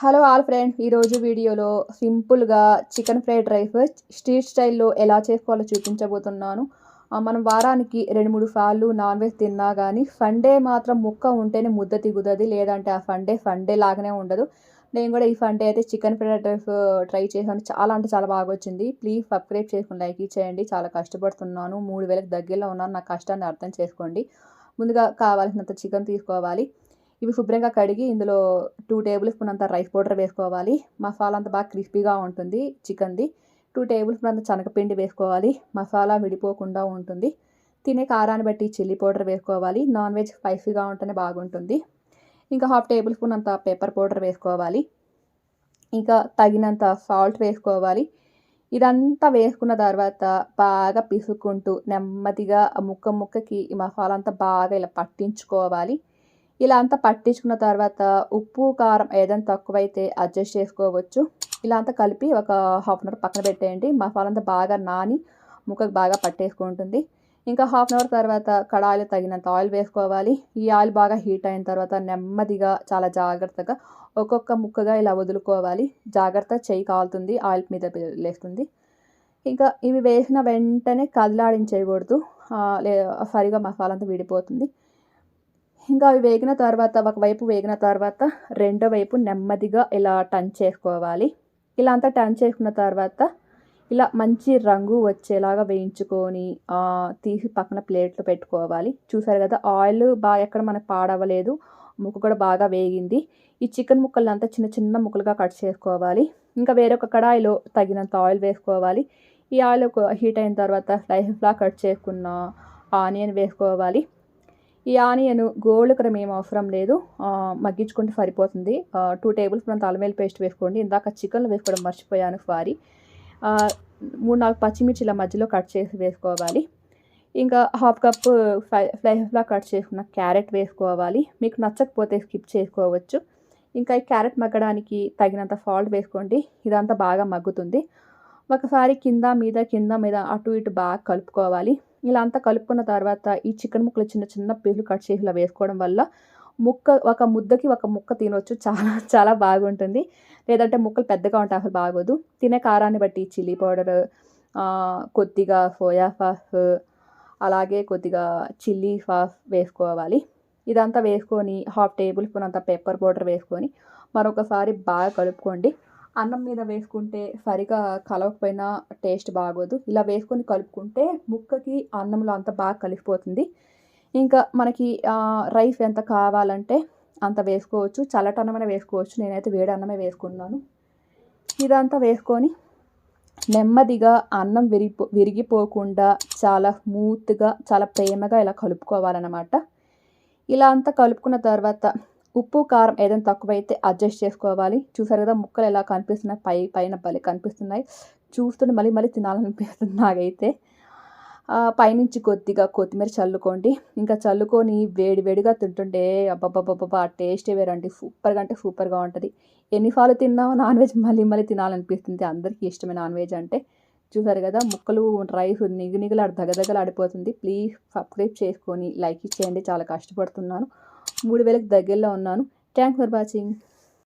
Hello all friend ఈరోజు వీడియోలో సింపుల్గా చికెన్ ఫ్రైడ్ రైస్ స్ట్రీట్ స్టైల్లో ఎలా చేసుకోవాలో చూపించబోతున్నాను. మనం వారానికి రెండు మూడు సార్లు నాన్ వెజ్ తిన్నా కానీ ఫండే మాత్రం ముక్క ఉంటేనే ముద్ద తిగుతుంది లేదంటే ఆ ఫండే ఫండే లాగానే ఉండదు. నేను కూడా ఈ ఫండే అయితే చికెన్ ఫ్రైడ్ రైస్ ట్రై చేశాను. చాలా అంటే చాలా బాగా వచ్చింది. ప్లీజ్ సబ్స్క్రైబ్ చేసుకుని లైక్ ఇచ్చేయండి చాలా కష్టపడుతున్నాను. మూడు వేలకు దగ్గరలో ఉన్నాను. నా కష్టాన్ని అర్థం చేసుకోండి. ముందుగా కావాల్సినంత చికెన్ తీసుకోవాలి. ఇవి శుభ్రంగా కడిగి ఇందులో టూ టేబుల్ స్పూన్ అంత రైస్ పౌడర్ వేసుకోవాలి. మసాలా అంతా బాగా క్రిస్పీగా ఉంటుంది చికెన్ది. టూ టేబుల్ స్పూన్ అంత శనగపిండి వేసుకోవాలి. మసాలా విడిపోకుండా ఉంటుంది. తినే కారాన్ని బట్టి చిల్లీ పౌడర్ వేసుకోవాలి. నాన్ వెజ్ స్పైసీగా ఉంటేనే బాగుంటుంది. ఇంకా హాఫ్ టేబుల్ స్పూన్ అంత పెప్పర్ పౌడర్ వేసుకోవాలి. ఇంకా తగినంత సాల్ట్ వేసుకోవాలి. ఇదంతా వేసుకున్న తర్వాత బాగా పిసుక్కుంటూ నెమ్మదిగా ముక్క ముక్కకి ఈ మసాలా అంతా బాగా ఇలా పట్టించుకోవాలి. ఇలా అంతా పట్టించుకున్న తర్వాత ఉప్పు కారం ఏదైనా తక్కువైతే అడ్జస్ట్ చేసుకోవచ్చు. ఇలా అంతా కలిపి ఒక హాఫ్ అన్ అవర్ పక్కన పెట్టేయండి. మసాలా అంతా బాగా నాని ముక్కకు బాగా పట్టేసుకుంటుంది. ఇంకా హాఫ్ అన్ అవర్ తర్వాత కడాయిలో తగినంత ఆయిల్ వేసుకోవాలి. ఈ ఆయిల్ బాగా హీట్ అయిన తర్వాత నెమ్మదిగా చాలా జాగ్రత్తగా ఒక్కొక్క ముక్కగా ఇలా వదులుకోవాలి. జాగ్రత్త చేయి కాలుతుంది ఆయిల్ మీద లేస్తుంది. ఇంకా ఇవి వేసిన వెంటనే కదలాడించేయకూడదు. సరిగా మసాలా అంతా విడిపోతుంది. ఇంకా అవి వేగిన తర్వాత ఒకవైపు వేగిన తర్వాత రెండో వైపు నెమ్మదిగా ఇలా టర్న్ చేసుకోవాలి. ఇలా అంతా టర్న్ చేసుకున్న తర్వాత ఇలా మంచి రంగు వచ్చేలాగా వేయించుకొని తీసి పక్కన ప్లేట్లో పెట్టుకోవాలి. చూసారు కదా ఆయిల్ బాగా ఎక్కడ మనకు పాడవలేదు. ముక్క కూడా బాగా వేగింది. ఈ చికెన్ ముక్కలు అంతా చిన్న చిన్న ముక్కలుగా కట్ చేసుకోవాలి. ఇంకా వేరొక కడాయిలో తగినంత ఆయిల్ వేసుకోవాలి. ఈ ఆయిల్ హీట్ అయిన తర్వాత స్లైస్లా కట్ చేసుకున్న ఆనియన్ వేసుకోవాలి. ఈ ఆనియన్ గోల్డ్ కరం ఏం అవసరం లేదు. మగ్గించుకుంటే సరిపోతుంది. టూ టేబుల్ స్పూన్ తలమేలు పేస్ట్ వేసుకోండి. ఇందాక చికెన్లో వేసుకోవడం మర్చిపోయాను సారీ మూడు నాలుగు పచ్చిమిర్చి ఇలా మధ్యలో కట్ చేసి వేసుకోవాలి. ఇంకా హాఫ్ కప్ ఫ్లై ఫ్లైస్లా కట్ చేసుకున్న క్యారెట్ వేసుకోవాలి. మీకు నచ్చకపోతే స్కిప్ చేసుకోవచ్చు. ఇంకా ఈ క్యారెట్ మగ్గడానికి తగినంత సాల్ట్ వేసుకోండి. ఇదంతా బాగా మగ్గుతుంది. ఒకసారి కింద మీద కింద మీద అటు ఇటు బాగా కలుపుకోవాలి. ఇలా అంతా కలుపుకున్న తర్వాత ఈ చికెన్ ముక్కలు చిన్న చిన్న పీసులు కట్ చేసి ఇలా వేసుకోవడం వల్ల ముక్క ఒక ముద్దకి ఒక ముక్క తినొచ్చు. చాలా చాలా బాగుంటుంది. లేదంటే ముక్కలు పెద్దగా ఉంటాయి అసలు బాగోదు. తినే కారాన్ని బట్టి చిల్లీ పౌడర్ కొద్దిగా సోయా సాస్ అలాగే కొద్దిగా చిల్లీ సాస్ వేసుకోవాలి. ఇదంతా వేసుకొని హాఫ్ టేబుల్ స్పూన్ అంత పెప్పర్ పౌడర్ వేసుకొని మరొకసారి బాగా కలుపుకోండి. అన్నం మీద వేసుకుంటే సరిగా కలవకపోయినా టేస్ట్ బాగోదు. ఇలా వేసుకొని కలుపుకుంటే ముక్కకి అన్నంలో అంత బాగా కలిసిపోతుంది. ఇంకా మనకి రైస్ ఎంత కావాలంటే అంత వేసుకోవచ్చు. చల్లటన్నమైన వేసుకోవచ్చు. నేనైతే వేడి అన్నమే వేసుకున్నాను. ఇదంతా వేసుకొని నెమ్మదిగా అన్నం విరిగిపో విరిగిపోకుండా చాలా స్మూత్గా చాలా ప్రేమగా ఇలా కలుపుకోవాలన్నమాట. ఇలా అంతా కలుపుకున్న తర్వాత ఉప్పు కారం ఏదైనా తక్కువైతే అడ్జస్ట్ చేసుకోవాలి. చూసారు కదా ముక్కలు ఎలా కనిపిస్తున్నాయి? పై పైన భలే కనిపిస్తున్నాయి. చూస్తుంటే మళ్ళీ మళ్ళీ తినాలనిపిస్తుంది నాకైతే. పైనుంచి కొద్దిగా కొత్తిమీర చల్లుకోండి. ఇంకా చల్లుకొని వేడి వేడిగా తింటుంటే అబ్బబ్బబ్బబ్బా టేస్టే వేరండి. సూపర్గా అంటే సూపర్గా ఉంటుంది. ఎన్నిసార్లు తిన్నా నాన్ వెజ్ మళ్ళీ మళ్ళీ తినాలనిపిస్తుంది. అందరికీ ఇష్టమే నాన్ వెజ్ అంటే. చూసారు కదా ముక్కలు రైస్ నిగు దగ్గర దగ్గర ఆడిపోతుంది ప్లీజ్ సబ్స్క్రైబ్ చేసుకొని లైక్ ఇచ్చేయండి. చాలా కష్టపడుతున్నాను. మూడు వేలకు దగ్గరలో ఉన్నాను. Thank for watching.